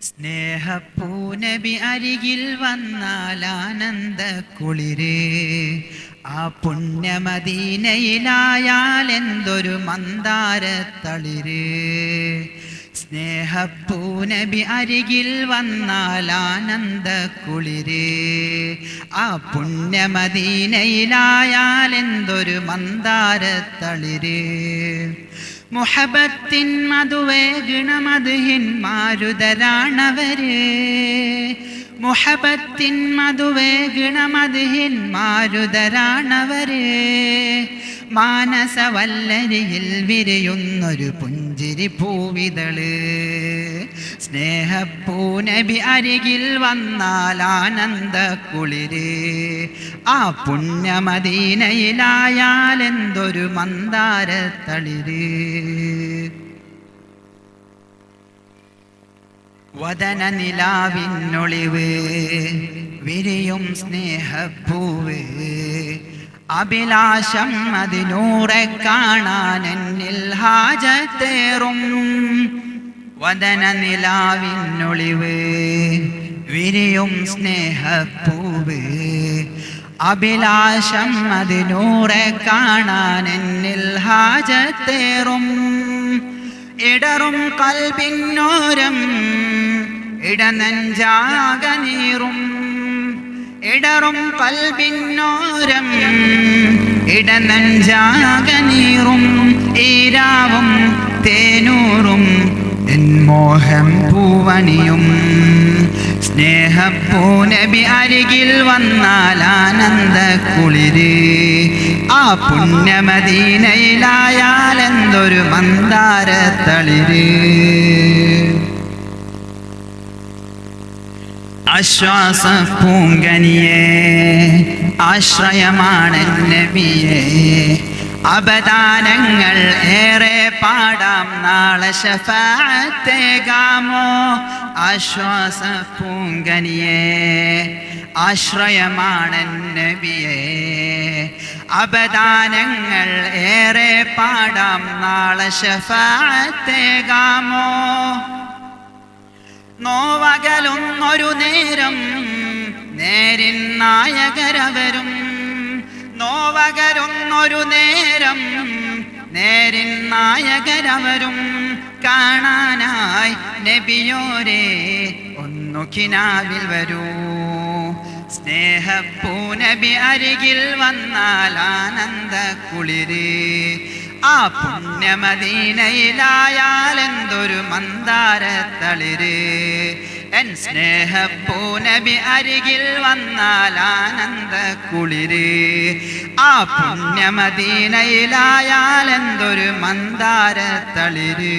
സ്നേഹപ്പൂനബി അരികിൽ വന്നാൽ ആനന്ദ കുളിര് ആ പുണ്യമദീനയിലായാൽ എന്തൊരു മന്ദാരത്തളിര്. സ്നേഹപ്പൂനബി അരികിൽ വന്നാൽ ആനന്ദ കുളിര് ആ പുണ്യമദീനയിലായാൽ എന്തൊരു മന്ദാരത്തളിര്. മുഹബത്തിൻ മധുവേഗണമതുഹിൻ മാരുതരാണവര്. മുഹബത്തിൻ മധുവേഗണമതുഹിൻ മാരുതരാണവര്. മാനസവല്ലരിയിൽ വിരിയുന്നൊരു പുഞ്ചിരി പൂവിതൾ. സ്നേഹപ്പൂനബി അരികിൽ വന്നാൽ ആനന്ദ കുളിര് ആ പുണ്യമദീനയിലായാൽ എന്തൊരു മന്ദാരത്തളിര്. വദന നിലാവിനൊളിവ് വിരിയും സ്നേഹപ്പൂവ്. അഭിലാഷം അതിനൂറെ കാണാൻ എന്നിൽ ഹാജത്തേറും. വദന നിലാവിനൊളിവ് വിരിയും സ്നേഹപ്പൂവ്. അഭിലാഷം അതിനൂറെ കാണാൻ എന്നിൽ ഹാജത്തേറും. ഇടറും കൽപിന്നോരം ഇടനഞ്ചാകനീറും. ഇടറും കൽപിന്നോരം ഇടനഞ്ചാകനീറും ഈരാവും തേനൂറും എൻ മോഹം പൂവണിയും. സ്നേഹപ്പൂനബി അരികിൽ വന്നാൽ ആനന്ദ കുളിര് ആ പുണ്യമദീനയിലായാൽ എന്തൊരു മന്ദാര തളിര് ആശ്വാസ പൂങ്കനിയെ ആശ്രയമാണ് നബിയെ. അപദാനങ്ങൾ ഏറെ പാടാം നാളെ ശഫാത്തേകാമോ ആശ്വാസ പൂങ്കനിയെ ആശ്രയമാണ് നബിയെ. അപദാനങ്ങൾ ഏറെ പാടാം നാളെ ശഫാത്തേകാമോ നോവകലുന്നൊരു നേരം നേരിൻ നായകരവരും. നോവകരുന്നൊരു നേരം നേരിൻ നായകരവരും. കാണാനായി നബിയോരെ ഒന്നു കിനാവിൽ വരൂ. സ്നേഹപ്പൂ നബി അരികിൽ വന്നാൽ ആനന്ദ കുളിര് ആ പുണ്യമദീനയിലായാൽ എന്തൊരു മന്ദാര തളിര് എൻ സ്നേഹപ്പൂനബി അരികിൽ വന്നാൽ ആനന്ദ കുളിര് ആ പുണ്യമദീനയിലായാൽ എന്തൊരു മന്ദാര തളിര്